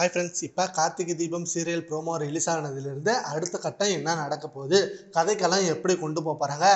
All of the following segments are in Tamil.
ஹாய் ஃப்ரெண்ட்ஸ் இப்போ Karthigai Deepam serial promo release ஆனதுலேருந்து அடுத்த கட்டம் என்ன நடக்க போகுது? கதைக்கெல்லாம் எப்படி கொண்டு போக போகிறாங்க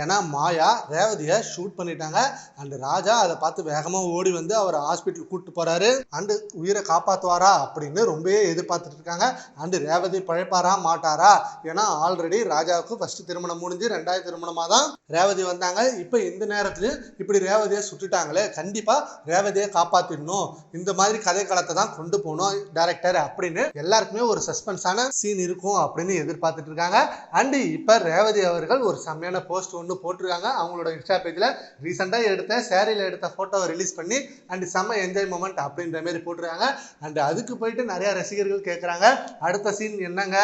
ஏன்னா மாயா ரேவதியை ஷூட் பண்ணிட்டாங்க. அண்டு ராஜா அதை பார்த்து வேகமாக ஓடி வந்து அவர் ஹாஸ்பிட்டல் கூப்பிட்டு போகிறாரு அண்டு உயிரை காப்பாற்றுவாரா அப்படின்னு ரொம்பவே எதிர்பார்த்துட்டு இருக்காங்க. அண்டு ரேவதி பழைப்பாரா மாட்டாரா? ஏன்னா ஆல்ரெடி ராஜாவுக்கு ஃபஸ்ட்டு திருமணம் முடிஞ்சு ரெண்டாவது திருமணமாக தான் ரேவதி வந்தாங்க. இப்போ இந்த நேரத்துலையும் இப்படி ரேவதியை சுட்டுட்டாங்களே கண்டிப்பாக ரேவதியை காப்பாற்றிடணும் இந்த மாதிரி கதை களத்தை தான் கொண்டு போகணும். டைரக்டர் அப்படின்னு எல்லாருக்குமே ஒரு சஸ்பென்ஸான சீன் இருக்கும் அப்படின்னு எதிர்பார்த்துட்டு இருக்காங்க. அண்டு இப்போ ரேவதி அவர்கள் ஒரு செம்மையான போஸ்ட் ஒன்று போட்டிருக்காங்க. அவங்களோட இன்ஸ்டா பேஜில் ரீசெண்டாக எடுத்த சேரீல எடுத்த ஃபோட்டோவை ரிலீஸ் பண்ணி அண்டு செம்ம என்ஜாய் மூமெண்ட் அப்படின்ற மாதிரி போட்டிருக்காங்க. அண்டு அதுக்கு போயிட்டு நிறையா ரசிகர்கள் கேட்குறாங்க அடுத்த சீன் என்னங்க?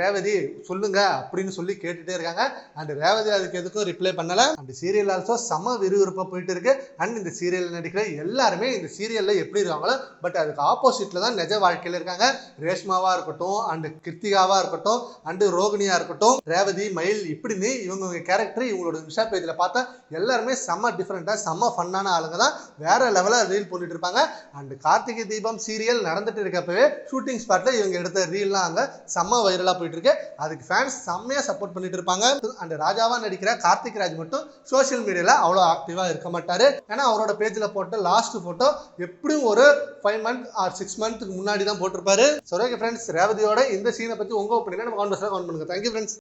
ரேவதி சொல்லுங்க அப்படின்னு சொல்லி கேட்டுட்டே இருக்காங்க. அண்ட் ரேவதி அதுக்கு எதுக்கும் ரிப்ளை பண்ணலை. அந்த சீரியல் ஆல்சோ செம விறுவிறுப்பாக போயிட்டு இருக்கு. அண்ட் இந்த சீரியல் நடிக்கிற எல்லாருமே இந்த சீரியலில் எப்படி இருக்காங்களோ பட் அதுக்கு ஆப்போசிட்டில் தான் நிஜ வாழ்க்கையில் இருக்காங்க. ரேஷ்மாவா இருக்கட்டும் அண்டு கிருத்திகாவா இருக்கட்டும் அண்டு ரோகிணியா இருக்கட்டும் ரேவதி மயில் இப்படின்னு இவங்க கேரக்டர் இவங்களோட இன்ஸ்டா பேஜில் பார்த்தா எல்லாருமே செம்ம டிஃப்ரெண்ட்டாக செம்ம ஃபன்னான ஆளுங்க தான். வேற லெவலில் ரீல் பண்ணிட்டு இருப்பாங்க. அண்டு கார்த்திகை தீபம் சீரியல் நடந்துட்டு இருக்கப்பவே ஷூட்டிங் ஸ்பாட்ல இவங்க எடுத்த ரீல்லாம் அங்கே செம்ம வைரலாக போயிட்டு இருக்கு. அதுக்கு ஃபேன்ஸ் செம்மையா சப்போர்ட் பண்ணிட்டு இருப்பாங்க. அண்ட் ராஜாவா நடிக்கிற கார்த்திக் ராஜ் மட்டும் சோஷியல் மீடியாவில் அவ்வளோ ஆக்டிவாக இருக்க மாட்டார். ஏன்னா அவரோட பேஜில் போட்ட லாஸ்ட் ஃபோட்டோ எப்படியும் ஒரு ஃபைவ் மந்த் ஆர் சிக்ஸ் மந்த்துக்கு முன்னாடி தான் போட்டிருப்பாரு. ஸோ ஓகே ஃப்ரெண்ட்ஸ் ரேவதியோட இந்த சீனை பத்தி உங்க ஒப்பீனியன் நம்ம கான்வர்ஸாக கவுண்ட் பண்ணுங்க. Thank you friends